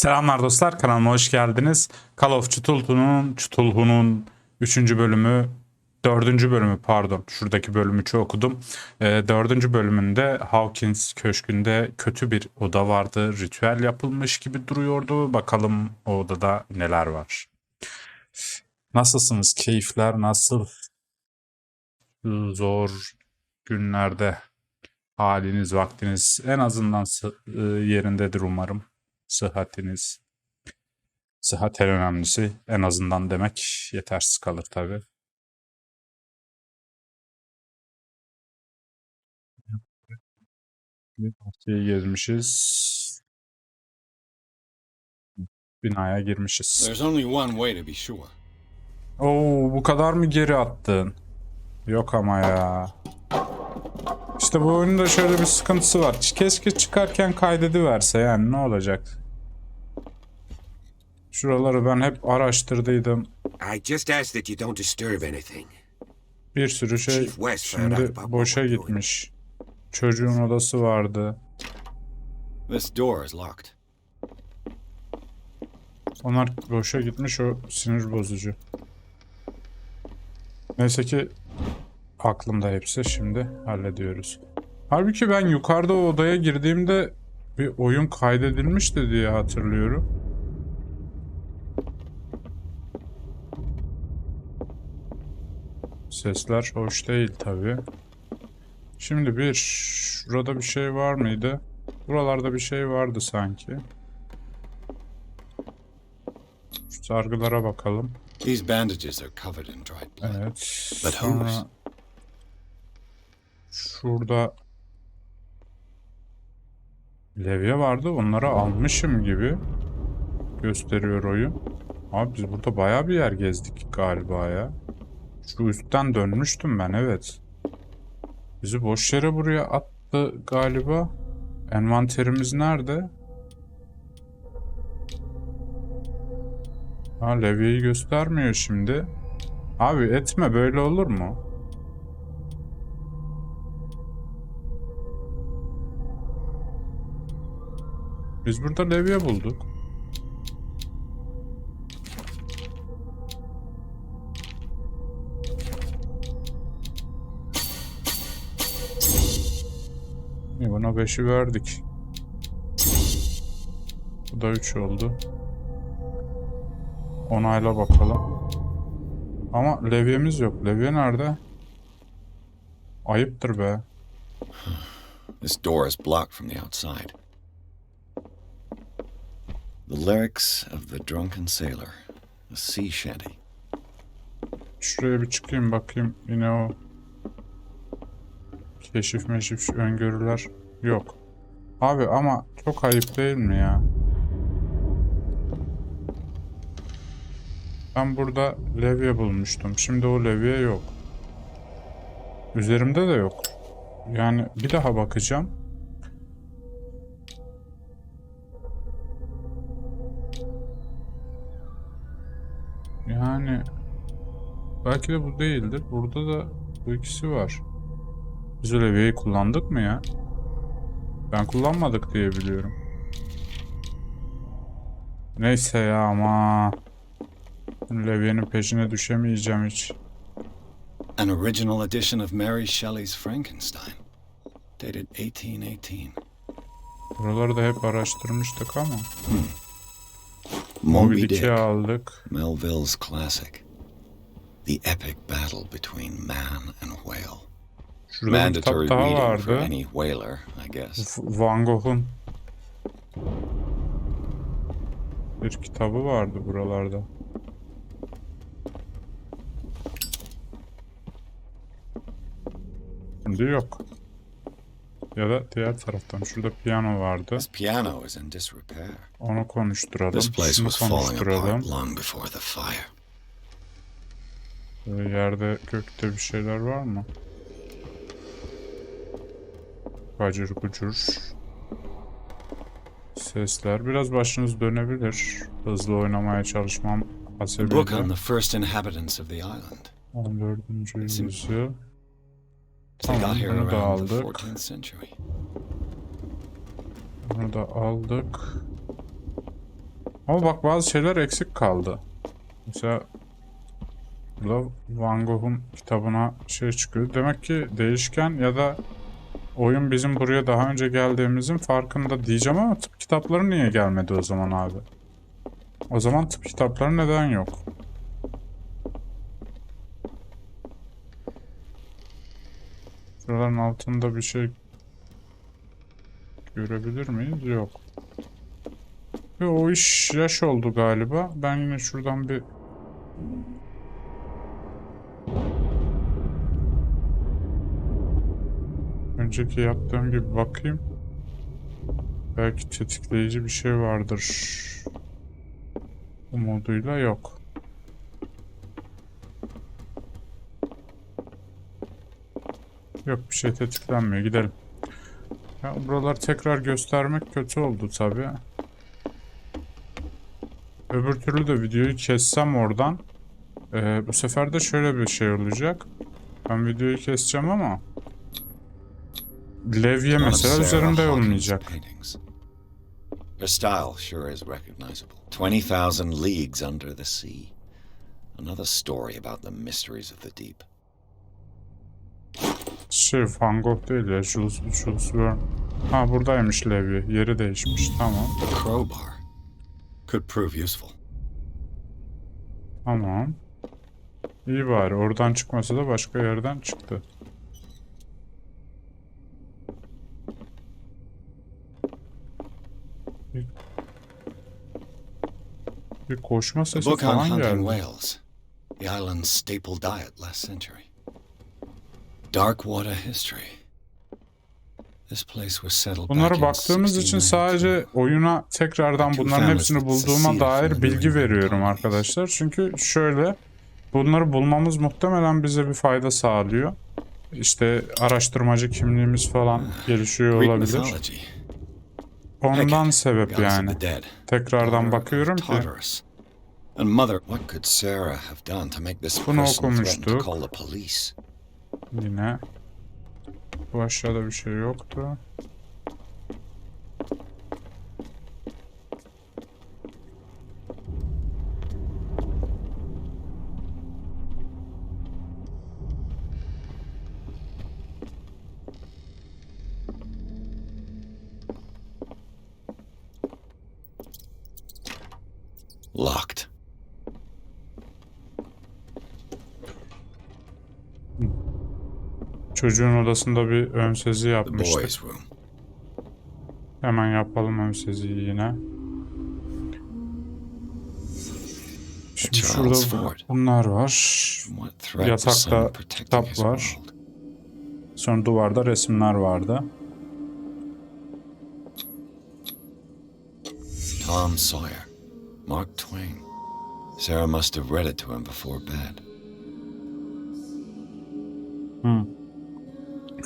Selamlar dostlar kanalıma hoş geldiniz. Call of Cthulhu'nun Cthulhu'nun 3. bölümü 4. bölümü pardon şuradaki bölümü çok okudum. Ee, 4. bölümünde Hawkins köşkünde kötü bir oda vardı. Ritüel yapılmış gibi duruyordu. Bakalım o odada neler var. Nasılsınız? Keyifler nasıl? Zor günlerde haliniz, vaktiniz en azından e, yerindedir umarım. Sıhhatiniz. Sıhhat en önemlisi. En azından demek yetersiz kalır tabii. Bir bahçeyi gezmişiz. Binaya girmişiz. There's only one way to be sure. Oo bu kadar mı geri attın? Yok ama ya. İşte bu oyunun da şöyle bir sıkıntısı var. Keşke çıkarken kaydediverse yani ne olacak? Şuraları ben hep araştırdıydım. I just ask that you don't disturb anything. Bir sürü şey şimdi boşa gitmiş. Çocuğun odası vardı. This door is locked. Onlar boşa gitmiş o sinir bozucu. Neyse ki aklımda hepsi şimdi hallediyoruz. Halbuki ben yukarıda o odaya girdiğimde bir oyun kaydedilmişti diye hatırlıyorum. Sesler hoş değil tabi. Şimdi bir şurada bir şey var mıydı? Buralarda bir şey vardı sanki. Şu sargılara bakalım. These bandages are covered in dried blood. Evet. Sonra şurada levye vardı. Onları almışım gibi gösteriyor oyun. Abi biz burada bayağı bir yer gezdik galiba ya. Şu üstten dönmüştüm ben evet. Bizi boş yere buraya attı galiba. Envanterimiz nerede? Ha levyeyi göstermiyor şimdi. Abi etme böyle olur mu? Biz burada levye bulduk. Buna 5'i verdik. Bu da 3 oldu. Onayla bakalım. Ama levyemiz yok. Levye nerede? Ayıptır be. This door is blocked from the outside. The lyrics of the drunken sailor, a sea shanty. Şuraya bir çıkayım bakayım. Yine o keşif meşif öngörüler yok. Abi ama çok ayıp değil mi ya? Ben burada levye bulmuştum. Şimdi o levye yok. Üzerimde de yok. Yani bir daha bakacağım. Yani belki de bu değildir. Burada da bu ikisi var. Biz o levyeyi kullandık mı ya? Ben kullanmadık diye biliyorum. Neyse ya ama. Levyenin peşine düşemeyeceğim hiç. An original edition of Mary Shelley's Frankenstein, dated 1818. Buraları da hep araştırmıştık ama. Moby Moby Dick, aldık. Melville's classic. The epic battle between man and whale. Şurada bir Mandatory kitap daha vardı. any whaler, I guess. V- Van Gogh'un bir kitabı vardı buralarda. Şimdi yok. Ya da diğer taraftan. Şurada piyano vardı. Piano is in disrepair. Onu konuşturalım. Şunu konuşturalım. apart long before the fire. Böyle yerde gökte bir şeyler var mı? Gacır gucur. Sesler. Biraz başınız dönebilir. Hızlı oynamaya çalışmam A book on hasebiyle. the first inhabitants of the island. 14. It's in- yüzyıl. Tamam bunu da aldık. 14th century. Bunu da aldık. Ama bak bazı şeyler eksik kaldı. Mesela burada Van Gogh'un kitabına şey çıkıyor. Demek ki değişken ya da oyun bizim buraya daha önce geldiğimizin farkında diyeceğim ama tıp kitapları niye gelmedi o zaman abi? O zaman tıp kitapları neden yok? Şuraların altında bir şey görebilir miyiz? Yok. Ve o iş yaş oldu galiba. Ben yine şuradan bir önceki yaptığım gibi bakayım. Belki tetikleyici bir şey vardır. Umuduyla yok. Yok bir şey tetiklenmiyor. Gidelim. Ya buralar tekrar göstermek kötü oldu tabi. Öbür türlü de videoyu kessem oradan. Ee, bu sefer de şöyle bir şey olacak. Ben videoyu keseceğim ama levye mesela Hawkins' olmayacak. Her style sure is recognizable. 20,000 leagues under the sea. Another story about the mysteries of the deep. Şey Van Gogh değil ya Jules, Jules Verne. Ha buradaymış levye. Yeri değişmiş. Tamam. Crowbar could prove useful. Tamam. İyi bari. Oradan çıkmasa da başka yerden çıktı. Bir, bir koşma sesi book on falan hunting geldi. whales, the island's staple diet last century. Dark water history. This place was settled back Bunlara baktığımız için 1692. sadece oyuna tekrardan bunların hepsini bulduğuma dair bilgi veriyorum arkadaşlar. Çünkü şöyle bunları bulmamız muhtemelen bize bir fayda sağlıyor. İşte araştırmacı kimliğimiz falan gelişiyor Greek olabilir. Ondan sebep yani. Tekrardan bakıyorum ki. And mother, what could Sarah have done to make this Bunu okumuştuk. yine bu aşağıda bir şey yoktu. Çocuğun odasında bir ön sezi yapmıştık. Hemen yapalım ön seziyi yine. Şimdi şurada bunlar var. Yatakta kitap var. Sonra duvarda resimler vardı. Tom Sawyer. Mark Twain. Sarah must have read it to him before bed.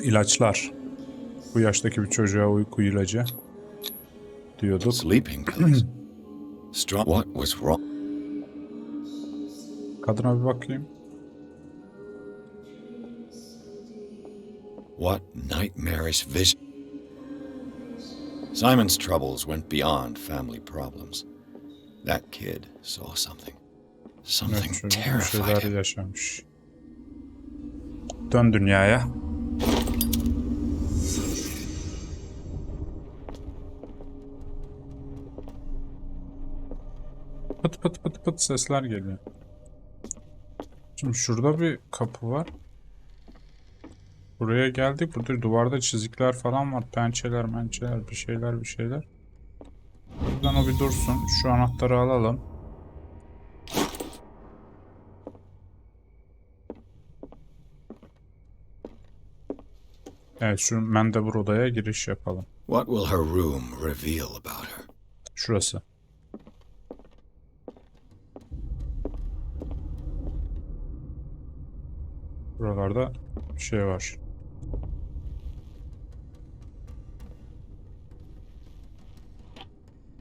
İlaçlar. Bu yaştaki bir çocuğa uyku ilacı diyorduk. Sleeping pills. Strong. What was wrong? Kadına bir bakayım. What nightmarish vision? Simon's troubles went beyond family problems. That kid saw something. Something Evet, terrified him. Dön dünyaya. Pıt sesler geliyor. Şimdi şurada bir kapı var. Buraya geldik. Burada duvarda çizikler falan var. Pençeler, mençeler, bir şeyler, bir şeyler. Buradan o bir dursun. Şu anahtarı alalım. Evet şu Mendebur odaya giriş yapalım. What will her room reveal about her? Şurası. Buralarda bir şey var.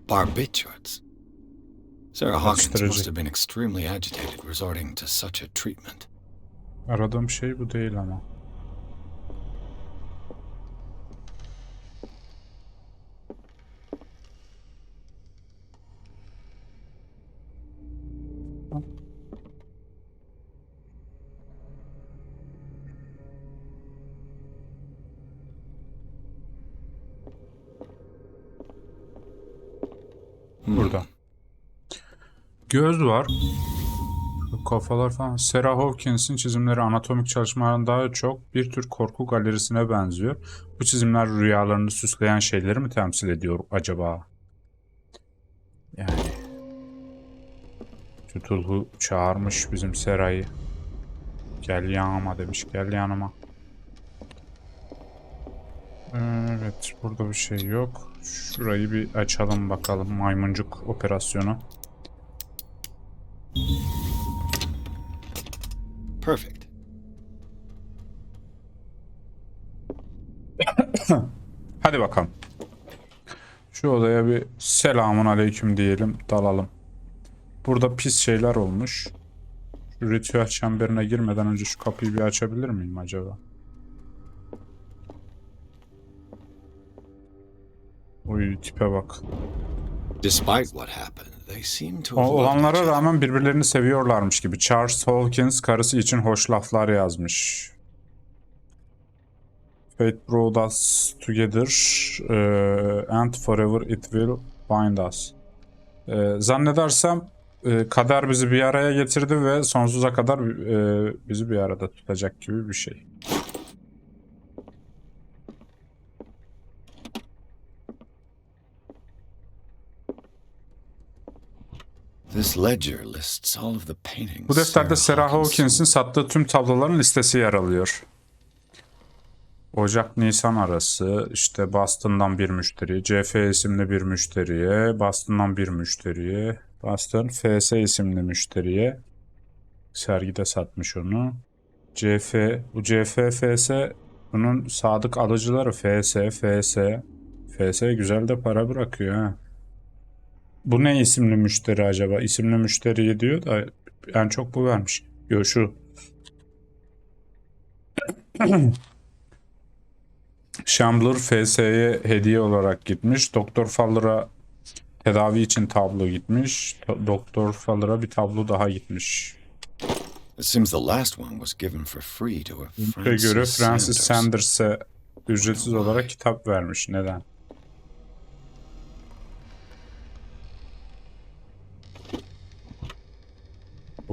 Barbiturates. Sarah Hawkins must have been extremely agitated resorting to such a treatment. Aradığım şey bu değil ama. Göz var. Kafalar falan. Sarah Hawkins'in çizimleri anatomik çalışmalardan daha çok bir tür korku galerisine benziyor. Bu çizimler rüyalarını süsleyen şeyleri mi temsil ediyor acaba? Yani. Tutulhu çağırmış bizim Sera'yı. Gel yanıma demiş. Gel yanıma. Evet. Burada bir şey yok. Şurayı bir açalım bakalım. Maymuncuk operasyonu. Perfect. Hadi bakalım. Şu odaya bir selamun aleyküm diyelim. Dalalım. Burada pis şeyler olmuş. Şu ritüel çemberine girmeden önce şu kapıyı bir açabilir miyim acaba? Oy tipe bak. Despite what happened, O olanlara rağmen birbirlerini seviyorlarmış gibi. Charles Hawkins karısı için hoş laflar yazmış. Fate brought us together eh, and forever it will bind us. Eh, zannedersem eh, kader bizi bir araya getirdi ve sonsuza kadar eh, bizi bir arada tutacak gibi bir şey. This ledger lists all of the paintings. Bu defterde Sarah Hawkins Hawkins'in sattığı tüm tabloların listesi yer alıyor. Ocak-Nisan arası işte Boston'dan bir müşteri, CF isimli bir müşteriye, Boston'dan bir müşteriye, Boston FS isimli müşteriye sergide satmış onu. CF, bu CF, FS bunun sadık alıcıları FS, FS. FS güzel de para bırakıyor ha. Bu ne isimli müşteri acaba? İsimli müşteriye diyor da en çok bu vermiş. Yo şu. Shambler FS'ye hediye olarak gitmiş. Doktor Faller'a tedavi için tablo gitmiş. Do- Doktor Faller'a bir tablo daha gitmiş. Ve Francis, göre Francis Sanders. Sanders'e ücretsiz olarak kitap vermiş. Neden?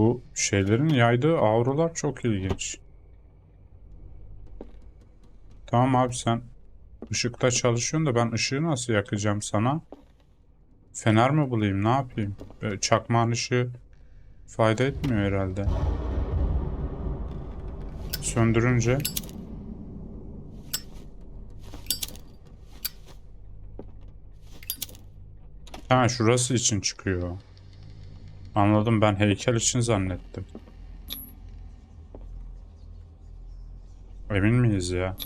Bu şeylerin yaydığı avrolar çok ilginç. Tamam abi sen ışıkta çalışıyorsun da ben ışığı nasıl yakacağım sana? Fener mi bulayım ne yapayım? Böyle Çakmağın ışığı fayda etmiyor herhalde. Söndürünce Ha şurası için çıkıyor. Anladım ben heykel için zannettim. Emin miyiz ya?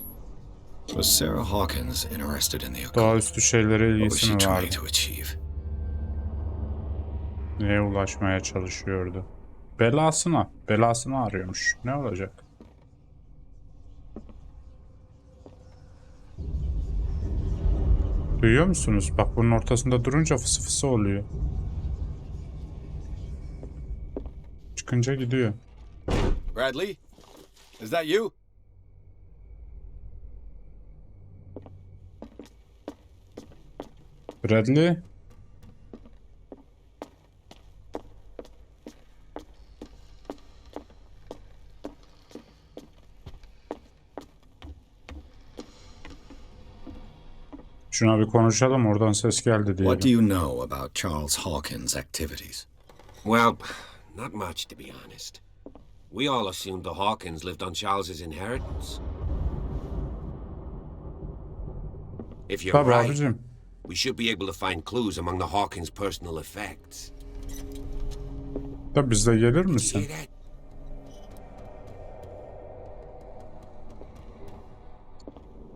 Was Sarah Hawkins interested in the? Doğaüstü şeylere What was ilgisi she mi trying vardı? Neye ulaşmaya çalışıyordu? Belasına. Belasını arıyormuş. Ne olacak? Duyuyor musunuz? Bak bunun ortasında durunca fısı fısı oluyor. Çıkınca gidiyor. Bradley? Is that you? Bradley? Şuna bir konuşalım oradan ses geldi What do you know about Charles Hawkins' activities? Well, not much, to be honest. We all assumed the Hawkins lived on Charles's inheritance. If you're Tabii right, we should be able to find clues among the Hawkins' personal effects. Da bizde gelir misin?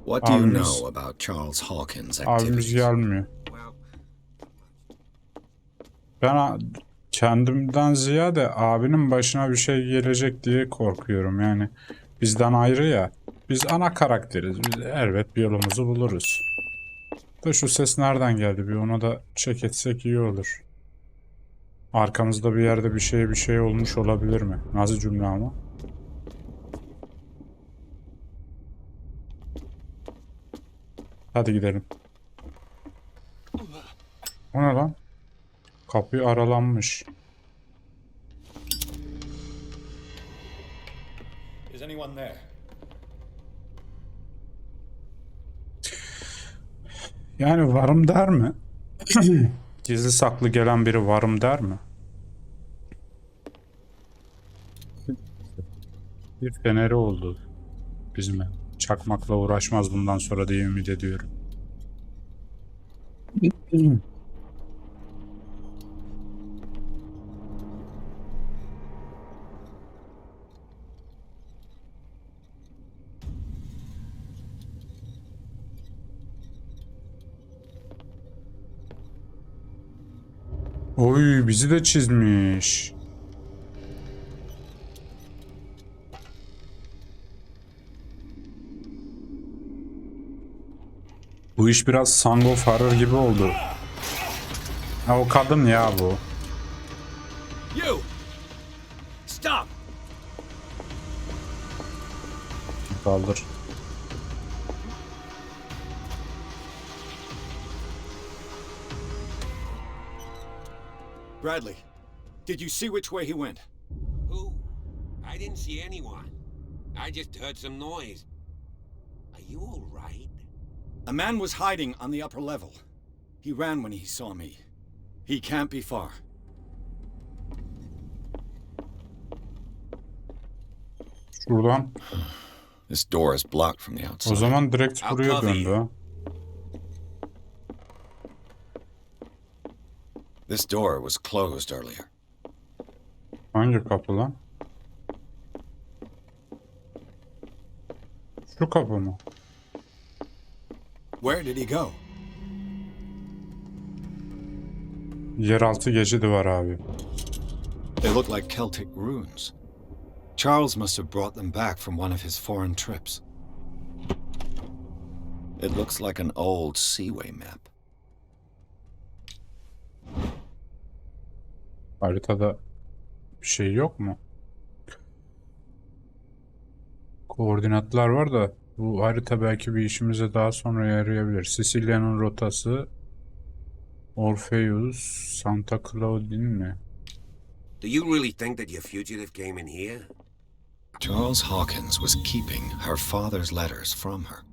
What do you Abimiz- know about Charles Hawkins' Abimiz activities? gelmiyor. Ben kendimden ziyade abinin başına bir şey gelecek diye korkuyorum. Yani bizden ayrı ya. Biz ana karakteriz. Biz elbet bir yolumuzu buluruz. Da şu ses nereden geldi? Bir ona da check etsek iyi olur. Arkamızda bir yerde bir şey bir şey olmuş olabilir mi? Nasıl cümle ama? Hadi gidelim. O ne lan? Kapı aralanmış. Is anyone there? Yani varım der mi? Gizli saklı gelen biri varım der mi? Bir feneri oldu bizim ev. Çakmakla uğraşmaz bundan sonra diye ümit ediyorum. Oy bizi de çizmiş. Bu iş biraz Song of Horror gibi oldu. Ha o kadın ya bu. You! Stop! Kaldır. Bradley, did you see which way he went? Who? I didn't see anyone. I just heard some noise. Are you all right? A man was hiding on the upper level. He ran when he saw me. He can't be far. Şuradan. This door is blocked from the outside. O outside. zaman direkt I'll buraya cover döndü you. ha. This door was closed earlier. Hangi kapı lan? Şu kapı mı? Where did he go? Yeraltı geçidi var abi. They look like Celtic runes. Charles must have brought them back from one of his foreign trips. It looks like an old Seaway map. Haritada bir şey yok mu? Koordinatlar var da bu harita belki bir işimize daha sonra yarayabilir. Sicilya'nın rotası Orpheus, Santa Claudine mi? Do you really think that your fugitive came in here? Charles Hawkins was keeping her father's letters from her.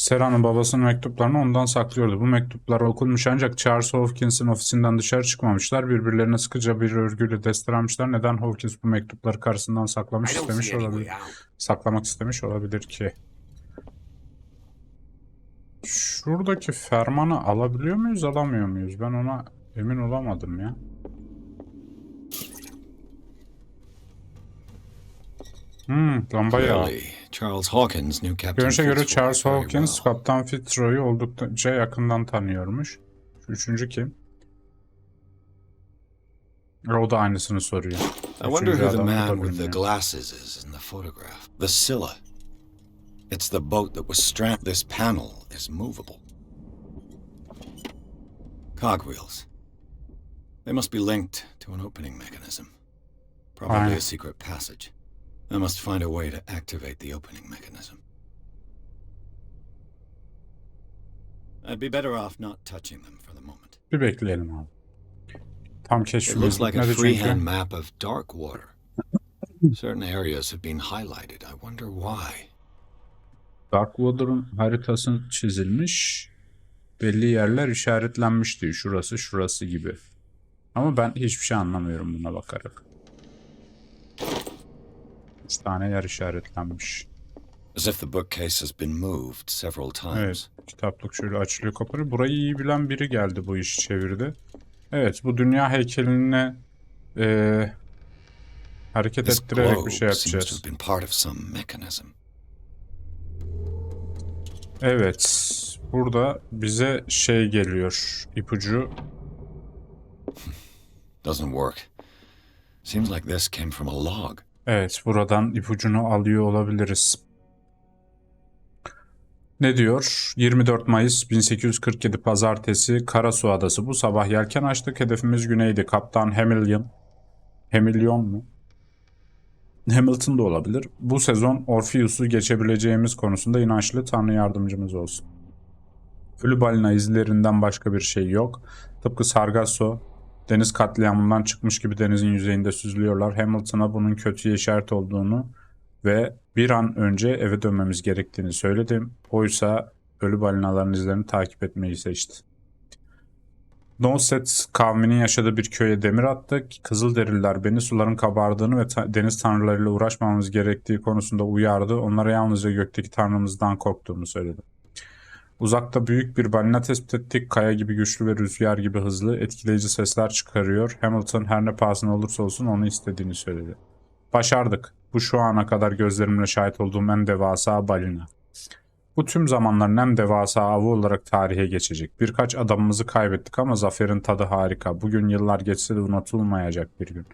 Sera'nın babasının mektuplarını ondan saklıyordu. Bu mektuplar okunmuş ancak Charles Hawkins'in ofisinden dışarı çıkmamışlar. Birbirlerine sıkıca bir örgüyle desteklenmişler. Neden Hawkins bu mektupları karşısından saklamış istemiş olabilir? Saklamak istemiş olabilir ki. Şuradaki fermanı alabiliyor muyuz, alamıyor muyuz? Ben ona emin olamadım ya. Hmm, lamba yağı. Clearly, Charles Hawkins knew Captain Görünüşe göre Fitzroy Charles very Hawkins well. Kaptan Fitzroy'u oldukça yakından tanıyormuş. Şu üçüncü kim? E, O da aynısını soruyor. I wonder Üçüncü who the adamı da man with the bilmiyor. glasses is in the photograph. The Scylla. It's the boat that was stranded. This panel is movable. Cogwheels. They must be linked to an opening mechanism. Probably a secret passage. I must find a way to activate the opening mechanism. I'd be better off not touching them for the moment. Bir bekleyelim abi. Tam It keşfimiz looks like a bitmedi freehand çünkü. map of dark water. Certain areas have been highlighted. I wonder why. Darkwater'ın haritası çizilmiş. Belli yerler işaretlenmiş diyor. Şurası şurası gibi. Ama ben hiçbir şey anlamıyorum buna bakarak. Üç tane yer işaretlenmiş. As if the bookcase has been moved several times. Evet, kitaplık şöyle açılıyor kapanıyor. Burayı iyi bilen biri geldi bu işi çevirdi. Evet, bu dünya heykeline eee, hareket This ettirerek bir şey seems to yapacağız. have been part of some mechanism. Evet, burada bize şey geliyor, ipucu. Doesn't work. Seems like this came from a log. Evet, buradan ipucunu alıyor olabiliriz. Ne diyor? 24 Mayıs 1847 Pazartesi Karasu Adası. Bu sabah yelken açtık. Hedefimiz güneydi. Kaptan Hamilton. Hamilton mu? Hamilton da olabilir. Bu sezon Orpheus'u geçebileceğimiz konusunda inançlı Tanrı yardımcımız olsun. Ölü balina izlerinden başka bir şey yok. Tıpkı Sargasso, deniz katliamından çıkmış gibi denizin yüzeyinde süzülüyorlar. Hamilton'a bunun kötüye işaret olduğunu ve bir an önce eve dönmemiz gerektiğini söyledim. Oysa ölü balinaların izlerini takip etmeyi seçti. Donset kavminin yaşadığı bir köye demir attık. Kızılderililer beni suların kabardığını ve ta- deniz tanrılarıyla uğraşmamamız gerektiği konusunda uyardı. Onlara yalnızca gökteki tanrımızdan korktuğumu söyledi. Uzakta büyük bir balina tespit ettik. Kaya gibi güçlü ve rüzgar gibi hızlı, etkileyici sesler çıkarıyor. Hamilton her ne pahasına olursa olsun onu istediğini söyledi. Başardık. Bu şu ana kadar gözlerimle şahit olduğum en devasa balina. Bu tüm zamanların en devasa avı olarak tarihe geçecek. Birkaç adamımızı kaybettik ama zaferin tadı harika. Bugün yıllar geçse de unutulmayacak bir gün.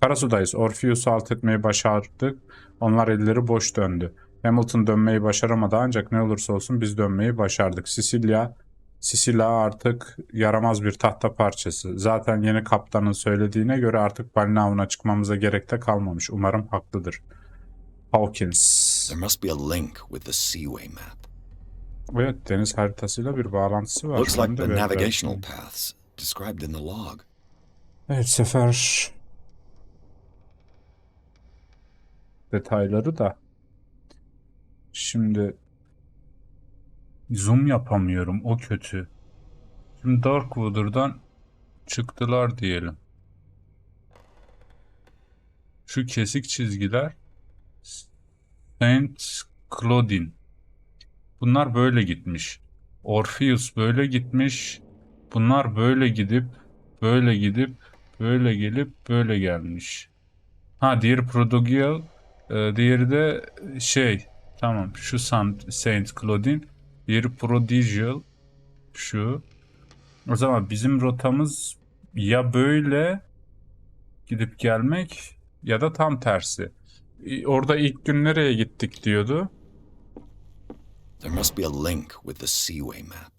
Karasudayız. Orpheus'u alt etmeyi başardık. Onlar elleri boş döndü. Hamilton dönmeyi başaramadı ancak ne olursa olsun biz dönmeyi başardık. Sicilya, Sicilya artık yaramaz bir tahta parçası. Zaten yeni kaptanın söylediğine göre artık balina avına çıkmamıza gerek de kalmamış. Umarım haklıdır. Hawkins. There must be a link with the Seaway map. Evet deniz haritasıyla bir bağlantısı var. Looks like the navigational paths described in the log. Evet sefer detayları da şimdi zoom yapamıyorum o kötü. Şimdi Darkwater'dan çıktılar diyelim. Şu kesik çizgiler Saint Claudine. Bunlar böyle gitmiş. Orpheus böyle gitmiş. Bunlar böyle gidip böyle gidip böyle gelip böyle gelmiş. Ha diğeri Prodigal, e, diğeri de şey tamam şu Saint, Saint Claudine, diğeri Prodigal şu. O zaman bizim rotamız ya böyle gidip gelmek ya da tam tersi. Orada ilk gün nereye gittik diyordu. There must be a link with the Seaway map.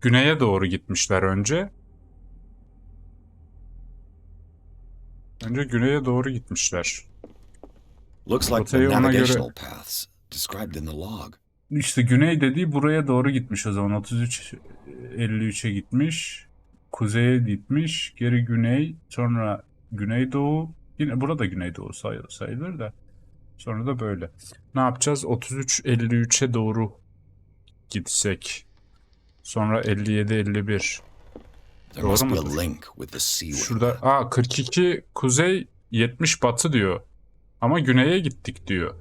Güneye doğru gitmişler önce. Önce güneye doğru gitmişler. Looks like the Rotayı ona göre- navigational paths described in the log. İşte güney dediği buraya doğru gitmiş o zaman. 33 53'e gitmiş. Kuzeye gitmiş. Geri güney. Sonra güneydoğu. Yine burada güneydoğu say sayılır da. Sonra da böyle. Ne yapacağız? 33 53'e doğru gitsek. Sonra 57 51. There Doğru must be mudur? a link with the Seaway Şurada aa 42 kuzey 70 batı diyor. Ama güneye gittik diyor.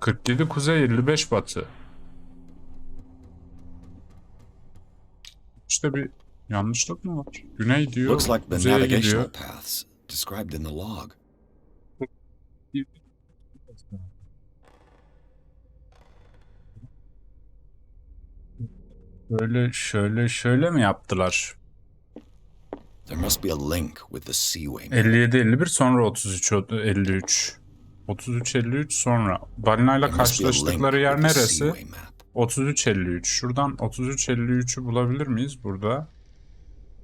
47 kuzey 55 batı. İşte bir yanlışlık mı var? Güney diyor, Looks like the kuzeye navigational gidiyor. paths described in the log. Böyle şöyle şöyle mi yaptılar? There must be a link with the Seaway map. 57 51 sonra 33 53. 33 53 sonra. Balinayla karşılaştıkları yer neresi? Seaway map. 33-53. Şuradan 33-53'ü bulabilir miyiz burada?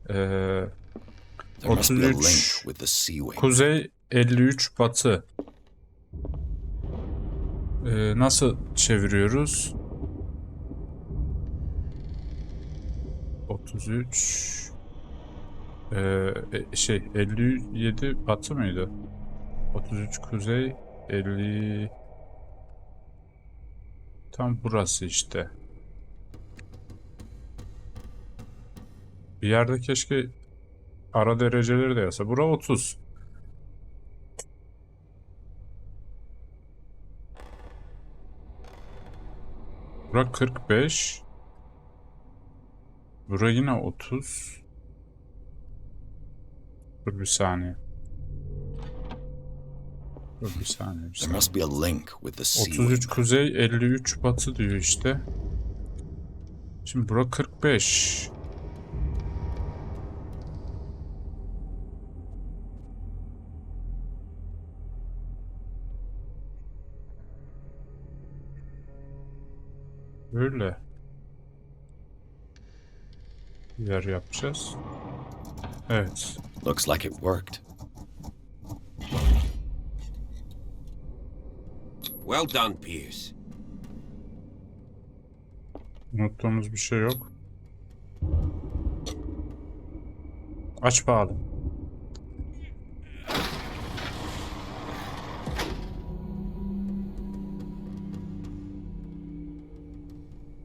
Ee, There must be a 33 link with the Seaway map. kuzey 53 batı. Ee, nasıl çeviriyoruz? 33 ee, e, şey 57 batı mıydı? 33 kuzey 50 Tam burası işte. Bir yerde keşke ara dereceleri de yazsa. Bura 30. Bura 45. Bura yine 30. Dur bir saniye. Dur bir saniye. Bir There saniye. must be a link with the Seaway 33 map. kuzey 53 batı diyor işte. Şimdi bura 45. Öyle. Yer yapacağız. Evet. Looks like it worked. Well done, Pierce. Unuttuğumuz bir şey yok. Aç bakalım.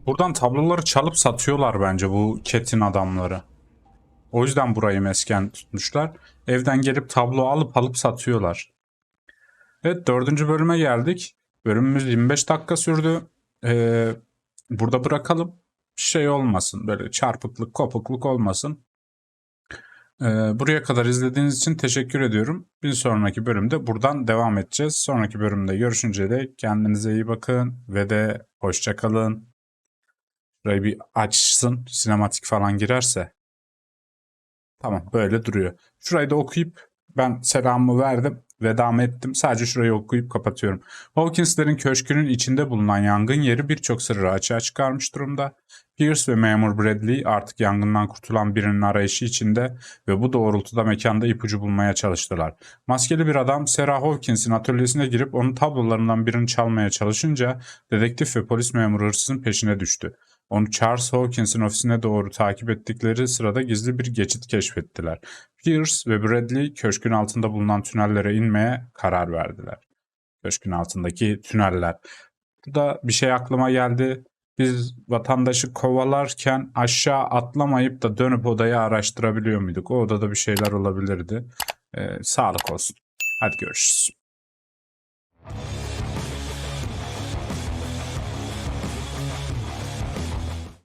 Buradan tabloları çalıp satıyorlar bence bu Ket'in adamları. O yüzden burayı mesken tutmuşlar. Evden gelip tablo alıp alıp satıyorlar. Evet dördüncü bölüme geldik. Bölümümüz 25 dakika sürdü. Ee, burada bırakalım. Şey olmasın böyle çarpıklık kopukluk olmasın. Ee, buraya kadar izlediğiniz için teşekkür ediyorum. Bir sonraki bölümde buradan devam edeceğiz. Sonraki bölümde görüşünce de kendinize iyi bakın ve de hoşça kalın. Burayı bir açsın sinematik falan girerse. Tamam böyle duruyor. Şurayı da okuyup ben selamımı verdim. Vedamı ettim. Sadece şurayı okuyup kapatıyorum. Hawkins'lerin köşkünün içinde bulunan yangın yeri birçok sırrı açığa çıkarmış durumda. Pierce ve memur Bradley artık yangından kurtulan birinin arayışı içinde ve bu doğrultuda mekanda ipucu bulmaya çalıştılar. Maskeli bir adam Sarah Hawkins'in atölyesine girip onun tablolarından birini çalmaya çalışınca dedektif ve polis memuru hırsızın peşine düştü. Onu Charles Hawkins'in ofisine doğru takip ettikleri sırada gizli bir geçit keşfettiler. Pierce ve Bradley köşkün altında bulunan tünellere inmeye karar verdiler. Köşkün altındaki tüneller. Burada bir şey aklıma geldi. Biz vatandaşı kovalarken aşağı atlamayıp da dönüp odayı araştırabiliyor muyduk? O odada bir şeyler olabilirdi. Ee, sağlık olsun. Hadi görüşürüz.